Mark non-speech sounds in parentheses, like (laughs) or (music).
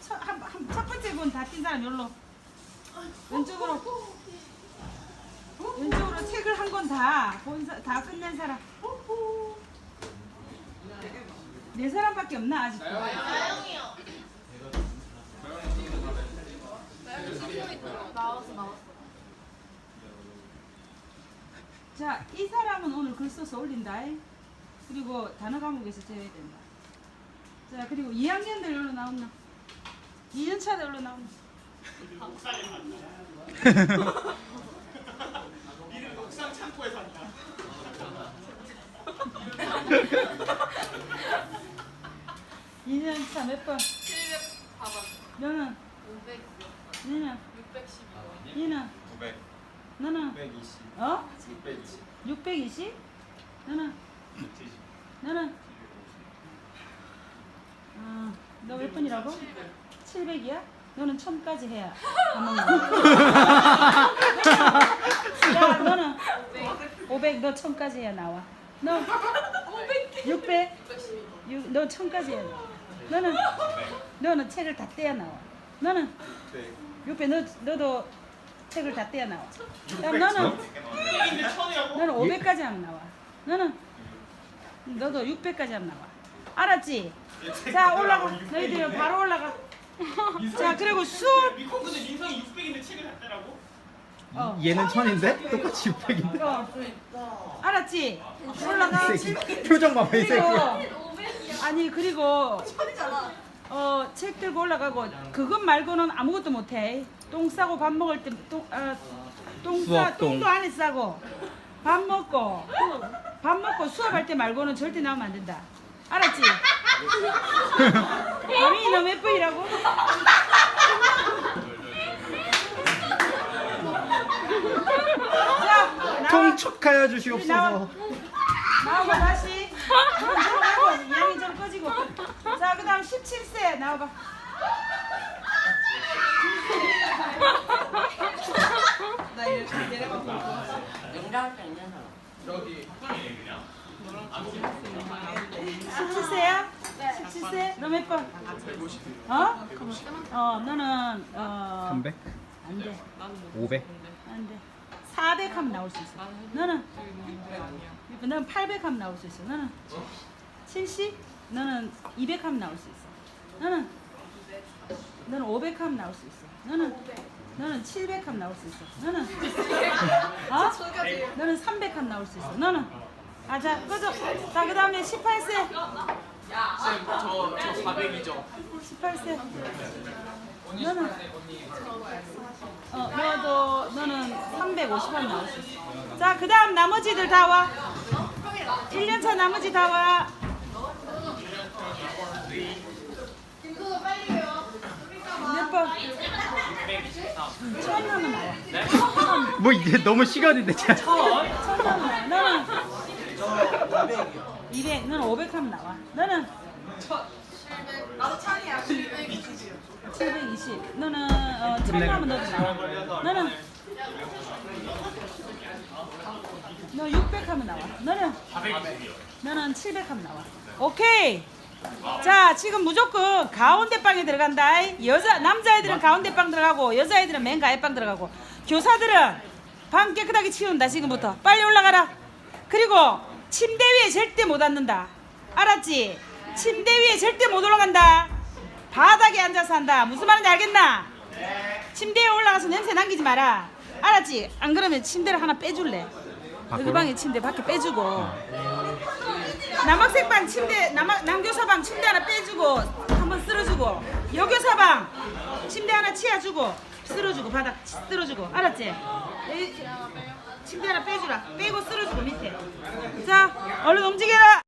첫, 한, 한, 첫 번째 분다뛴 사람 여기로 왼쪽으로 왼쪽으로 책을 한권다본다 끝낸 사람 네 사람밖에 없나 아직도 나왔어 나왔어. 자, 이 사람은 오늘 글 써서 올린다. 그리고 단어 과목에서 제외된다. 자, 그리고 2학년들 여기로 나온나? 2년차들 여기로 나온나? 니는 옥상 창고에 산다. 2년차 몇 번? 704번. 너는? 500. 너는? 612번. 너는? 900, 너는? 120, 어? 620, 620? 너는? 170. 너는? 어, 너몇 번이라고? 700 이야? 너는 1000까지 해야 안 (laughs) 먹는 야, 너는 500, 너 1000까지 해야 나와. 너 600? 612번. 유, 너 1000까지 해야 나와. 너는 너는 책을 다 떼야 나와. 너는 600, 너 너도 책을 다 떼야 나와. 그다음 너는? 너는 500까지 하면 나와. 너는 너도 600까지 하면 나와. 알았지? 자 올라가. 너희들 바로 올라가. 자 그리고 수업 미콘 근데 민성이 600인데 책을 샀더라고? 어, 얘는 천인데 똑같이 600인데. 어. 알았지? 올라가. 이 새끼 표정 봐봐 이 새끼. 그리고 아니 그리고 어, 책 들고 올라가고 그것 말고는 아무것도 못해. 똥 싸고 밥 먹을 때 똥, 아, 똥 싸, 수업똥. 똥도 안에 싸고 밥 먹고 밥 먹고 수업할 때 말고는 절대 나오면 안 된다. 알았지? 범인이 너몇 번이라고? 자, 나와. 통촉하여 나와. 주시옵소서. 나와봐 다시 들어가고 양이 좀 꺼지고 자 그다음 17세 나와봐 저기 학번이네 그냥. 17세야? 17세? 너 몇 번? 150. 어? 어 너는 어 300? 안 돼 500? 안 돼 400 하면 나올 수 있어 너는? 너는 800 하면 나올 수 있어 너는? 70? 너는 200 하면 나올 수 있어 너는? 너는 500 하면 나올 수 있어 너는? 너는 700 하면 나올 수 있어 너는? 어? 너는 300 하면 나올 수 있어 너는? 아자 꺼져 자그 다음에 18세 쌤, 저, 저 400이죠. 18세 너는? 어, 너도 너는 350원 나올 수 있어. 자, 그 다음 나머지들 다 와. 1년 차 나머지 다 와. 몇 번? 응, 처음 나면 나와. 뭐 이게 너무 시간인데 진짜. 처음 나면 나와. 너는? 200. 너는 500 하면 나와. 너는? 나도 찬이야. 220. 720. 너는 어, 1000 하면 너도 나와. 너는? 너 600 하면 나와. 너는? 420이요. 너는 700 하면 나와. 오케이. 자, 지금 무조건 가운데 방에 들어간다. 여자 남자애들은 가운데 방 들어가고 여자애들은 맨 가에 방 들어가고 교사들은 방 깨끗하게 치운다 지금부터. 빨리 올라가라. 그리고 침대 위에 절대 못 앉는다. 알았지? 침대 위에 절대 못 올라간다. 바닥에 앉아서 한다. 무슨 말인지 알겠나? 침대에 올라가서 냄새 남기지 마라. 알았지? 안 그러면 침대를 하나 빼줄래? 밖으로? 방에 침대 밖에 빼주고 남학생 방 침대 남학, 남교사 방 침대 하나 빼주고 한번 쓸어주고 여교사 방 침대 하나 치워주고 쓸어주고 바닥 쓸어주고 알았지? 이- 침대 하나 빼주라. 빼고 쓸어주고 밑에. 자 얼른 움직여라